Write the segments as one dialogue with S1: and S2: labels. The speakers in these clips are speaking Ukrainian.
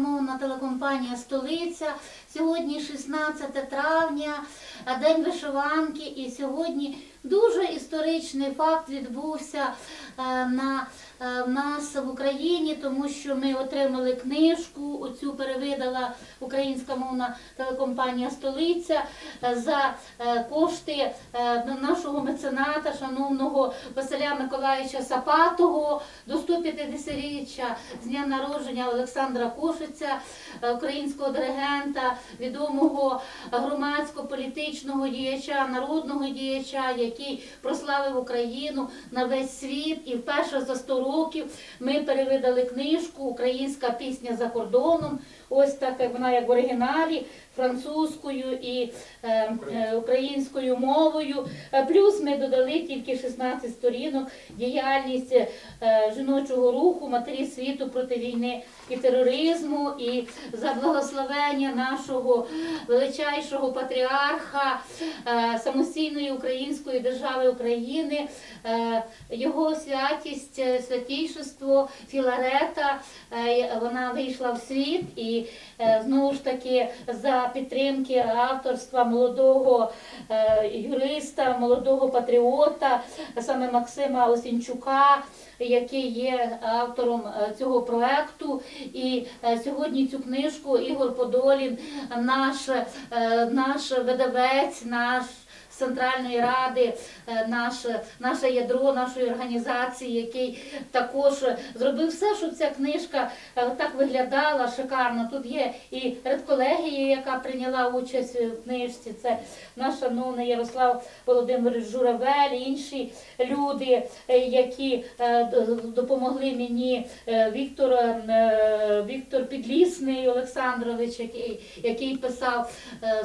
S1: como шановна телекомпанія Столиця. Сьогодні 16 травня, День вишиванки, і сьогодні дуже історичний факт відбувся е, на е, в нас в Україні, тому що ми отримали книжку. Оцю перевидала українська мовна телекомпанія Столиця за е, кошти нашого мецената, шановного Василя Миколаївича Сапатого до 150-річчя з дня народження Олександра Кошиця, е, українського диригента, відомого громадсько-політичного діяча, народного діяча, який прославив Україну на весь світ. І вперше за 100 років ми перевидали книжку Українська пісня за кордоном. Ось так як вона як в оригіналі французькою і е, е, українською мовою. Е, Плюс ми додали тільки 16 сторінок діяльність е, жіночого руху матері світу проти війни і тероризму, і за благословення нашого величайшого патріарха е, самостійної української держави України, е, його святість, е, святійшество Філарета. е, Вона вийшла в світ і е, знову ж таки за підтримки авторства молодого е, юриста, молодого патріота, саме Максима Осінчука, який є автором е, цього проекту. І е, сьогодні цю книжку Ігор Подолін, наш, наш видавець, наш. Центральної ради, е, наше, наше ядро нашої організації, який також зробив все, щоб ця книжка е, так виглядала шикарно. Тут є і редколегія, яка прийняла участь в книжці. Це наш шановний Ярослав Володимирович Журавель, інші люди, е, які допомогли мені. Віктор, Віктор Підлісний Олександрович, який, який писав,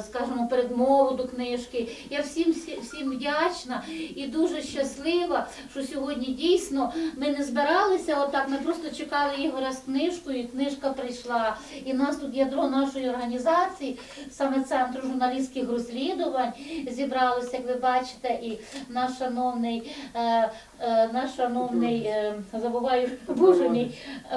S1: скажімо, передмову до книжки. Я всі- всім вдячна і дуже щаслива, що сьогодні дійсно ми не збиралися отак. Ми просто чекали Ігоря з книжкою, і книжка прийшла. І в нас тут ядро нашої організації, саме центру журналістських розслідувань, зібралося, як ви бачите, і наш шановний, е, е, наш шановний, е, забуваю, боже мій, е,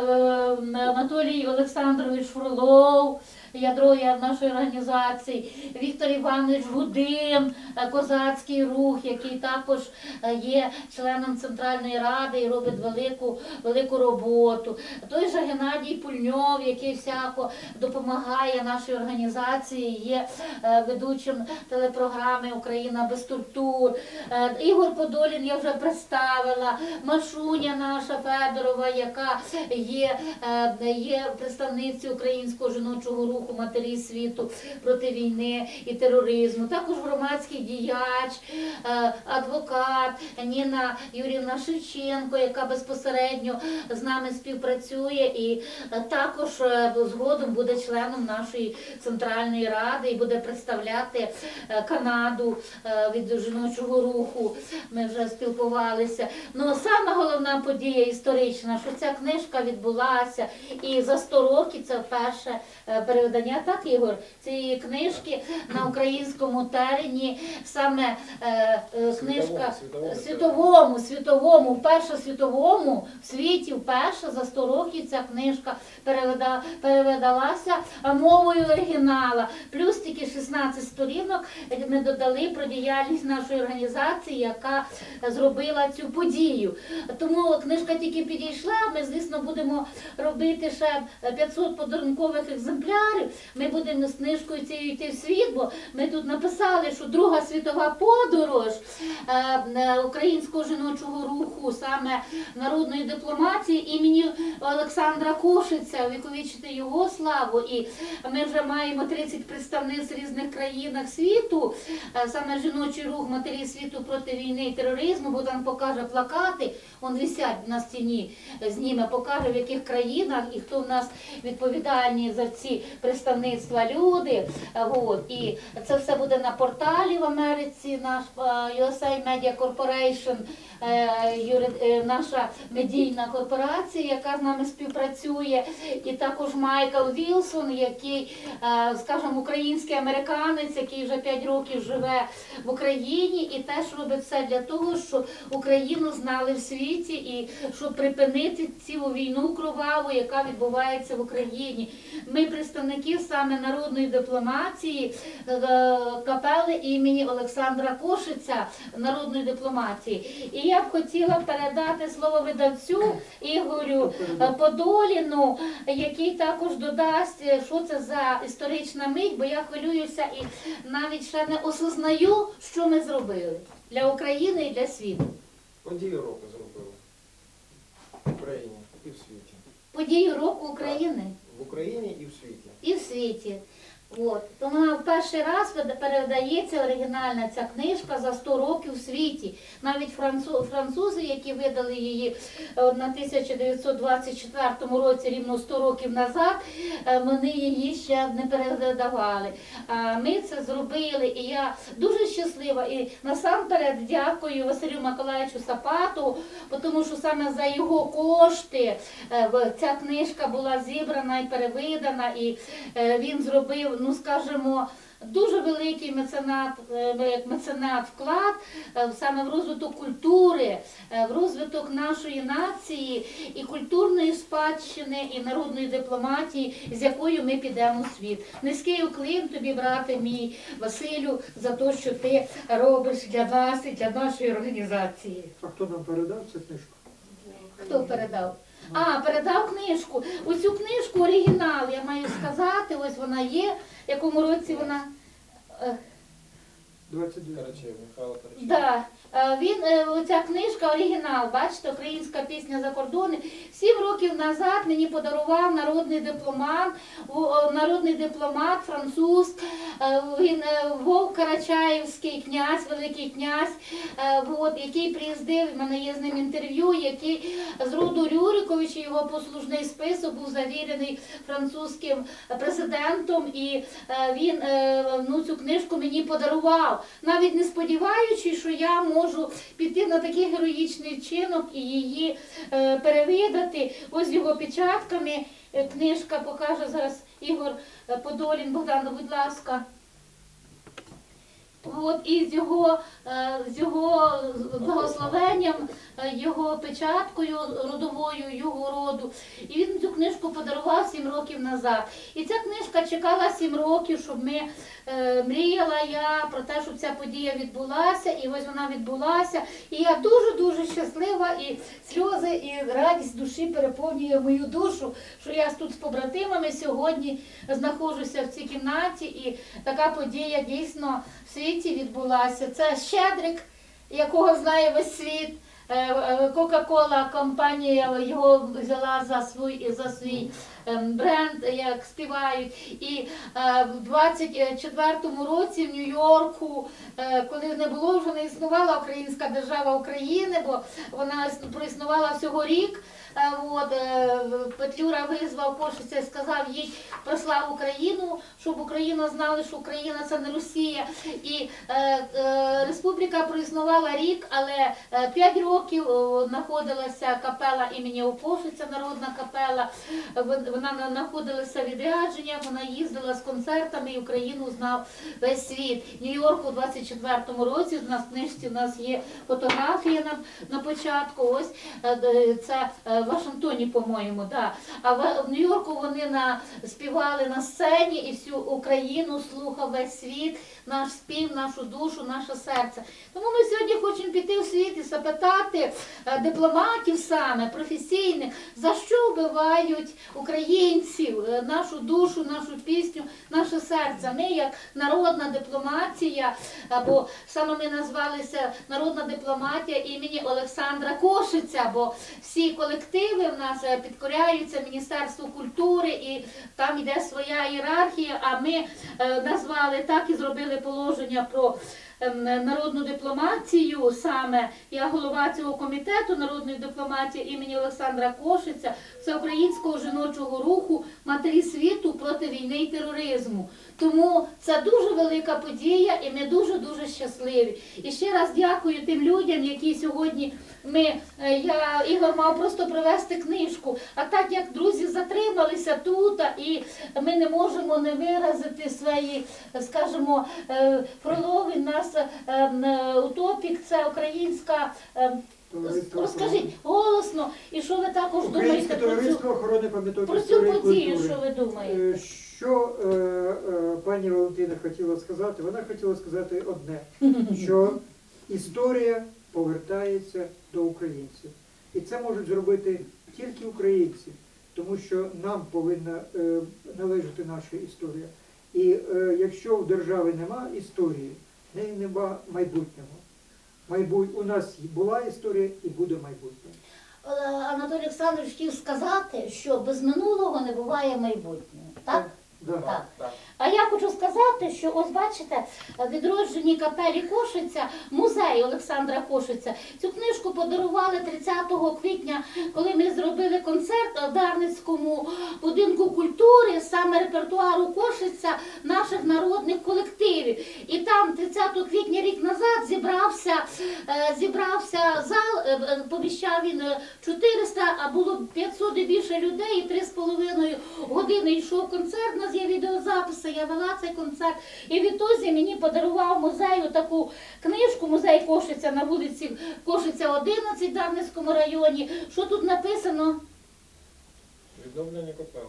S1: Анатолій Олександрович Фролов. Ядро нашої організації, Віктор Іванович Гудим, е, козацький рух, який також е, є членом Центральної ради і робить велику, велику роботу. Той же Геннадій Пульньов, який всяко допомагає нашій організації, є е, ведучим телепрограми Україна без тортур. Ігор Подолін я вже представила, Машуня наша Федорова, яка є, є представницею українського жіночого руху матері світу проти війни і тероризму. Також громадський діяч, е, адвокат Ніна Юрівна Шевченко, яка безпосередньо з нами співпрацює і е, також е, згодом буде членом нашої центральної ради і буде представляти Канаду від жіночого руху. Ми вже спілкувалися. Ну саме головна подія історична, що ця книжка відбулася, і за 100 років це вперше е, переведення, так Ігор, цієї книжки на українському терені. Саме е, е, книжка
S2: Світовому, світовому
S1: світовому, світовому, вперше світовому в світі, вперше за 100 років ця книжка переведа, переведалася мовою оригінала. Плюс тільки 16 сторінок ми додали про діяльність нашої організації, яка зробила цю подію. Тому книжка тільки підійшла. Ми, звісно, будемо робити ще 500 подарункових екземплярів. Ми будемо книжкою цією йти в світ, бо ми тут написали, що Друга світова подорож е, е, українського жіночого руху, саме народної дипломатії імені Олександра Кошиця, увіковічити його славу. І ми вже маємо 30 представниць в різних країнах світу, е, саме жіночий рух матері світу проти війни і тероризму. Богдан покаже плакати, он висять на стіні, зніме, покаже в яких країнах і хто в нас відповідальні за ці представництва люди. Е, От. І це все буде на порталі в Америці, наш е, USA Media Corporation. е, наша медійна корпорація, яка з нами співпрацює, і також Майкл Вілсон, який, скажімо, український американець, який вже 5 років живе в Україні, і теж робить все для того, щоб Україну знали в світі і щоб припинити цю війну кроваву, яка відбувається в Україні. Ми представники саме народної дипломатії е, капели імені Олександра Кошиця народної дипломатії. І я б хотіла передати слово видавцю Ігорю Подоліну, який також додасть, е, що це за історична мить, бо я хвилююся і навіть ще не осознаю, що ми зробили для України і для світу.
S2: Подію року зробили в Україні і в світі.
S1: Подію року України.
S2: В Україні і в світі.
S1: і в світі. От. Тому в перший раз передається оригінальна ця книжка за 100 років в світі. Навіть францу- французи, які видали її е, на 1924 році, рівно 100 років назад, е, вони її ще не передавали. А ми це зробили, і я дуже щаслива. І насамперед дякую Василю Миколаївичу Сапату, тому що саме за його кошти е, ця книжка була зібрана і перевидана, і він зробив, ну скажімо, дуже великий меценат, е, як меценат вклад е, саме в розвиток культури, е, в розвиток нашої нації і культурної спадщини, і народної дипломатії, з якою ми підемо у світ. Низький уклін тобі, брате мій Василю, за те, що ти робиш для нас і для нашої організації.
S3: А хто нам передав цю книжку?
S1: Хто передав? А, передав книжку. Ось цю книжку оригінал, я маю сказати, ось вона є. В якому році вона. Е,
S3: 22.
S2: Карачев, Михайло.
S1: Да. Е, Він, е, оця книжка оригінал, бачите, українська пісня за кордони. Сім років назад мені подарував народний дипломат, народний дипломат, француз. Е, Він Вовк Карачаївський князь, великий князь, от, який приїздив, в мене є з ним інтерв'ю, який з роду Рюриковича, його послужний список був завірений французьким президентом, і він ну, цю книжку мені подарував, навіть не сподіваючись, що я можу піти на такий героїчний вчинок і її е, перевидати. Ось його печатками е, книжка покаже зараз Ігор е, Подолін. Богдан, будь ласка. От і з його, е, з його благословенням, е, його печаткою родовою його роду. І він цю книжку подарував сім років назад. І ця книжка чекала сім років, щоб ми е, мріяла я про те, щоб ця подія відбулася, і ось вона відбулася. І я дуже дуже щаслива, і сльози, і радість душі переповнює мою душу, що я тут з побратимами сьогодні знаходжуся в цій кімнаті, і така подія дійсно в світі відбулася. Це Щедрик, якого знає весь світ. Е, е, Кока-Кола компанія його взяла за свій за свій ем, бренд, як співають. І е, в 24-му році в Нью-Йорку, е, коли не було вже не існувала українська держава України, бо вона іс- проіснувала всього рік. Е, От, е, Петлюра визвав і сказав їй про славу Україну, щоб Україна знала, що Україна це не Росія. І е, е, республіка проіснувала рік, але е, п'ять років знаходилася капела імені Опошиця, народна капела. Вона знаходилася в відрядженнях, вона їздила з концертами і Україну знав весь світ. В Нью-Йорку у 24-му році у нас в книжці у нас є фотографія на, на початку. Ось е, це е, Вашингтоні, по-моєму, да. А в, Нью-Йорку вони на, співали на сцені і всю Україну слухав весь світ, наш спів, нашу душу, наше серце. Тому ми хочемо піти в світ і запитати е, дипломатів саме, професійних, за що вбивають українців, е, нашу душу, нашу пісню, наше серце. Ми як народна дипломатія, або саме ми назвалися народна дипломатія імені Олександра Кошиця, бо всі колективи в нас е, підкоряються Міністерству культури і там йде своя ієрархія, а ми назвали так і зробили положення про народну дипломатію. Саме я голова цього комітету народної дипломатії імені Олександра Кошиця, всеукраїнського жіночого руху матері світу проти війни і тероризму. Тому це дуже велика подія, і ми дуже дуже щасливі. І ще раз дякую тим людям, які сьогодні ми е, я Ігор мав просто привезти книжку. А так як друзі затрималися тут, і ми не можемо не виразити свої, скажімо, е, прологи. Нас е, утопік, це українська. Розкажіть голосно, і що ви також думаєте про цю, про цю подію? Що ви думаєте?
S3: Що е, е, пані Валентина хотіла сказати? Вона хотіла сказати одне, що історія повертається до українців. І це можуть зробити тільки українці, тому що нам повинна е, належати наша історія. І е, якщо в держави нема історії, в неї нема майбутнього. Майбут... У нас була історія і буде майбутнє.
S1: Е, Анатолій Олександрович хотів сказати, що без минулого не буває майбутнього. Так?
S3: Да.
S1: А я хочу сказати, що ось бачите, відроджені капелі Кошиця, музей Олександра Кошиця. Цю книжку подарували 30 квітня, коли ми зробили концерт в Дарницькому будинку культури, саме репертуару Кошиця наших народних колективів. І там 30 квітня рік назад зібрався, е, зібрався зал, е, е, поміщав він е, 400, а було 500 і більше людей, і 3,5 години йшов концерт. У нас є відеозаписи, я вела цей концерт. І відтоді мені подарував музею таку книжку, музей Кошиця на вулиці Кошиця 11 в Дарницькому районі. Що тут написано?
S2: Відновлення капели.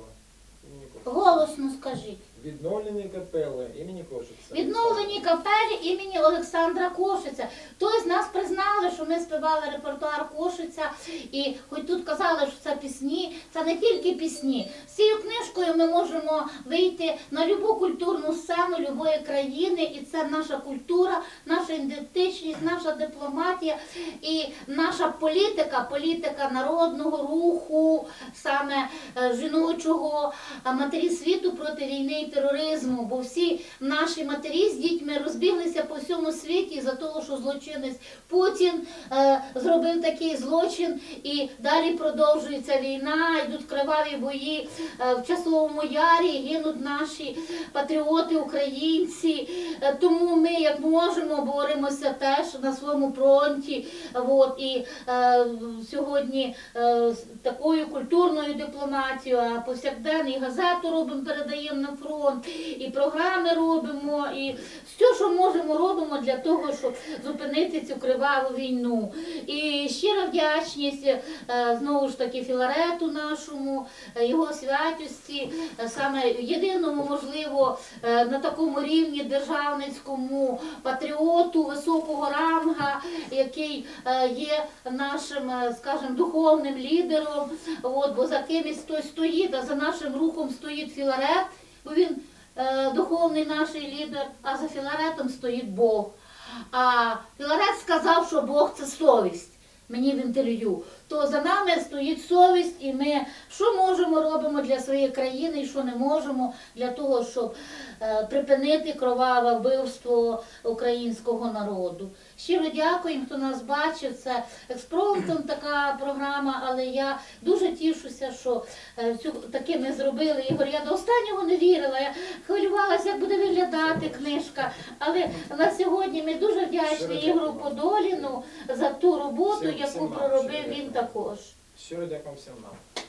S1: Голосно скажіть.
S2: Відновлені капели імені Кошиця.
S1: Відновлені капелі імені Олександра Кошиця. Хтось нас признали, що ми співали репертуар Кошиця, і хоч тут казали, що це пісні, це не тільки пісні. З цією книжкою ми можемо вийти на любу культурну сцену любої країни, і це наша культура, наша ідентичність, наша дипломатія і наша політика, політика народного руху, саме е, жіночого, матері світу проти війни тероризму, бо всі наші матері з дітьми розбіглися по всьому світі за того, що злочинець Путін е, зробив такий злочин, і далі продовжується війна, йдуть криваві бої е, в часовому ярі, гинуть наші патріоти, українці. Е, тому ми, як можемо, боремося теж на своєму фронті. От, і е, сьогодні е, такою культурною дипломатією, а повсякденно і газету робимо, передаємо на фронт, і програми робимо, і все, що можемо, робимо для того, щоб зупинити цю криваву війну. І щира вдячність е, знову ж таки Філарету нашому, е, його святості, е, саме єдиному, можливо, на такому рівні державницькому патріоту високого ранга, який є нашим, скажімо, духовним лідером. От, бо за кимось хтось стоїть, а за нашим рухом стоїть Філарет, бо він е, духовний наш лідер, а за Філаретом стоїть Бог. А Філарет сказав, що Бог це совість. Мені в інтерв'ю, то за нами стоїть совість, і ми що можемо робимо для своєї країни, і що не можемо для того, щоб е, припинити кроваве вбивство українського народу. Щиро дякуємо, хто нас бачив. Це експромтом така програма, але я дуже тішуся, що е, цю таки ми зробили. Ігор, я до останнього не вірила. Я хвилювалася, як буде виглядати книжка. Але на сьогодні ми дуже вдячні Ігору. Подоліну за ту роботу, яку проробив він також.
S2: Щиро дякуємо всім нам.